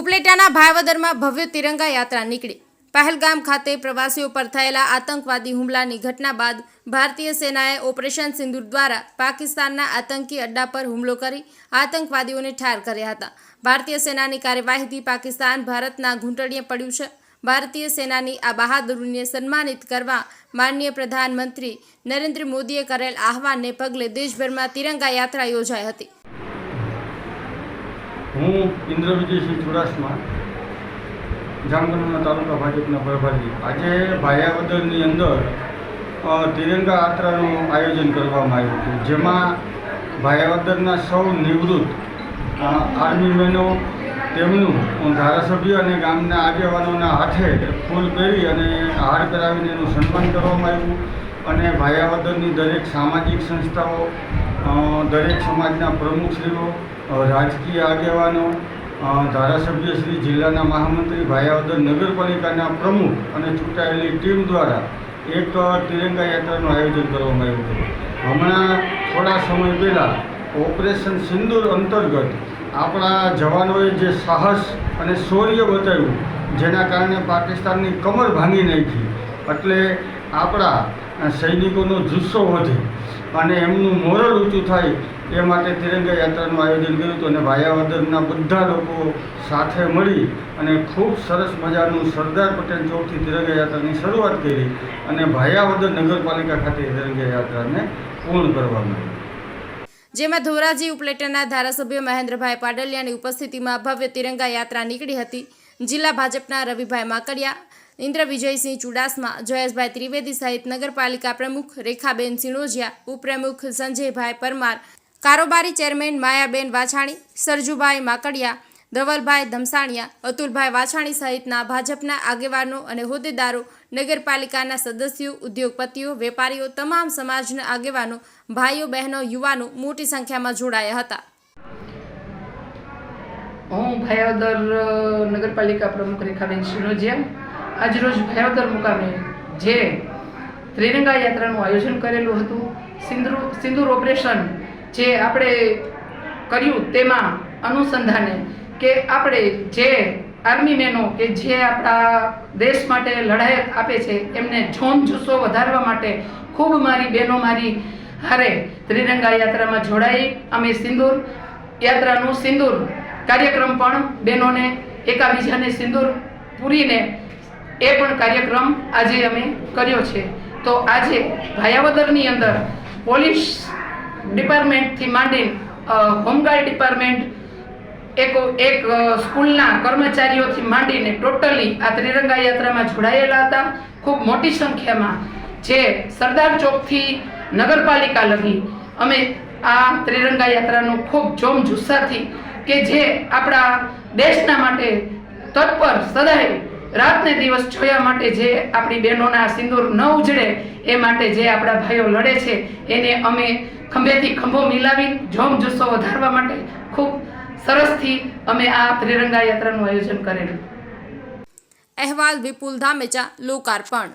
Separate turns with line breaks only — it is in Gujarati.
ઉપલેટાના ભાવદરમાં ભવ્ય તિરંગા યાત્રા નીકળી. પહેલગામ ખાતે પ્રવાસીઓ પર થયેલા આતંકવાદી હુમલાની ઘટના બાદ ભારતીય સેનાએ ઓપરેશન સિંદુર દ્વારા પાકિસ્તાનના આતંકી અડ્ડા પર હુમલો કરી આતંકવાદીઓને ઠાર કર્યા હતા. ભારતીય સેનાની કાર્યવાહીથી પાકિસ્તાન ભારતના ઘૂંટણીએ પડ્યું છે. ભારતીય સેનાની આ બહાદુરીને સન્માનિત કરવા માનનીય પ્રધાનમંત્રી નરેન્દ્ર મોદીએ કરેલ આહવાનને પગલે દેશભરમાં તિરંગા યાત્રા યોજાઈ હતી.
હું ઇન્દ્ર વિજયસિંહ ચુડાસમા, જામનગરના તાલુકા ભાજપના પ્રભારી. આજે ભાયાવદરની અંદર તિરંગા યાત્રાનું આયોજન કરવામાં આવ્યું હતું, જેમાં ભાયાવદરના સૌ નિવૃત્ત આર્મીમેનો આર્મી મેનો, તેમનું ધારાસભ્ય અને ગામના આગેવાનોના હાથે ફૂલ પહેરી અને હાર પહેરાવીને એનું સન્માન કરવામાં આવ્યું. અને ભાયાવદરની દરેક સામાજિક સંસ્થાઓ દરેક સમાજના પ્રમુખશ્રીઓ રાજકીય આગેવાનો ધારાસભ્યશ્રી ધારાસભ્ય શ્રી, જિલ્લાના મહામંત્રી, ભાયાવદર નગરપાલિકાના પ્રમુખ અને ચૂંટાયેલી ટીમ દ્વારા એક તિરંગા યાત્રાનું આયોજન કરવામાં આવ્યું હતું. હમણાં થોડા સમય પહેલાં ઓપરેશન સિંદૂર અંતર્ગત આપણા જવાનોએ જે સાહસ અને શૌર્ય બતાવ્યું, જેના કારણે પાકિસ્તાનની કમર ભાંગી નાખી. એટલે આપણા સૈનિકોનો જુસ્સો વધે અને એમનું મોરલ ઊંચું થાય એ માટે તિરંગા યાત્રાનું આયોજન કર્યું હતું અને ભાયાવદરના બધા લોકો સાથે મળી અને ખૂબ સરસ મજાનું સરદાર પટેલ ચોકથી તિરંગા યાત્રાની શરૂઆત કરી અને ભાયાવદર નગરપાલિકા ખાતે તિરંગા યાત્રાને પૂર્ણ કરવામાં આવી
જેમાં ધોરાજી ઉપલેટના ધારાસભ્ય મહેન્દ્રભાઈ પાડલિયાની ઉપસ્થિતિમાં ભવ્ય તિરંગા યાત્રા નીકળી હતી. જિલ્લા ભાજપના રવિભાઈ માકડિયા ઇન્દ્ર વિજયસિંહ ચુડાસમા, જયેશભાઈ ત્રિવેદી સહિત નગરપાલિકા પ્રમુખ રેખાબેન સિણોજિયા ઉપપ્રમુખ સંજયભાઈ પરમાર, કારોબારી ચેરમેન માયાબેન વાછાણી, સરજુભાઈ માકડિયા, ધવલભાઈ ધમસાણિયા, અતુલભાઈ વાછાણી સહિતના ભાજપના આગેવાનો અને હોદ્દેદારો, નગરપાલિકાના સદસ્યો, ઉદ્યોગપતિઓ, વેપારીઓ, તમામ સમાજના આગેવાનો, ભાઈઓ, બહેનો, યુવાનો મોટી સંખ્યામાં જોડાયા હતા.
હું ભાયાદર નગરપાલિકા પ્રમુખ રેખાબેન સિનોજિયા. આજરોજ ભાયાવદર મુકામે જે ત્રિરંગા યાત્રાનું આયોજન કરેલું હતું સિંદૂર સિંદૂર ઓપરેશન જે આપણે કર્યું તેમાં અનુસંધાને કે આપણે જે આર્મી મેનો કે જે આપણા દેશ માટે લડાઈ આપે છે, એમને જોમ જુસ્સો વધારવા માટે ખૂબ મારી બહેનો મારી હારે ત્રિરંગા યાત્રામાં જોડાઈ. અમે સિંદૂર યાત્રાનું સિંદૂર કાર્યક્રમ પણ બહેનોને, એકાબીજાને સિંદૂર પૂરીને એ પણ કાર્યક્રમ આજે અમે કર્યો છે. તો આજે ભાયાવદરની અંદર પોલીસ ડિપાર્ટમેન્ટથી માંડી હોમગાર્ડ ડિપાર્ટમેન્ટ, એક એક સ્કૂલના કર્મચારીઓથી માંડીને ટોટલી આ ત્રિરંગા યાત્રામાં જોડાયેલા હતા. ખૂબ મોટી સંખ્યામાં જે સરદાર ચોકથી નગરપાલિકા લગી અમે આ ત્રિરંગા યાત્રાનું ખૂબ જોમ જુસ્સાથી કે જે આપણા દેશના માટે તત્પર સદાય રાતને દિવસ જોયા માટે જે આપણી બહેનોના સિંદૂર ન ઉજળે, એ માટે જે આપણા ભાઈઓ લડે છે, એને અમે ખંભેથી ખંભો મિલાવી, જોમ જુસ્સો વધારવા માટે ખૂબ સરસથી અમે આ ત્રિરંગા યાત્રાનું આયોજન કરેલું.
અહેવાલ વિપુલ ધામેચા, લોકાર્પણ.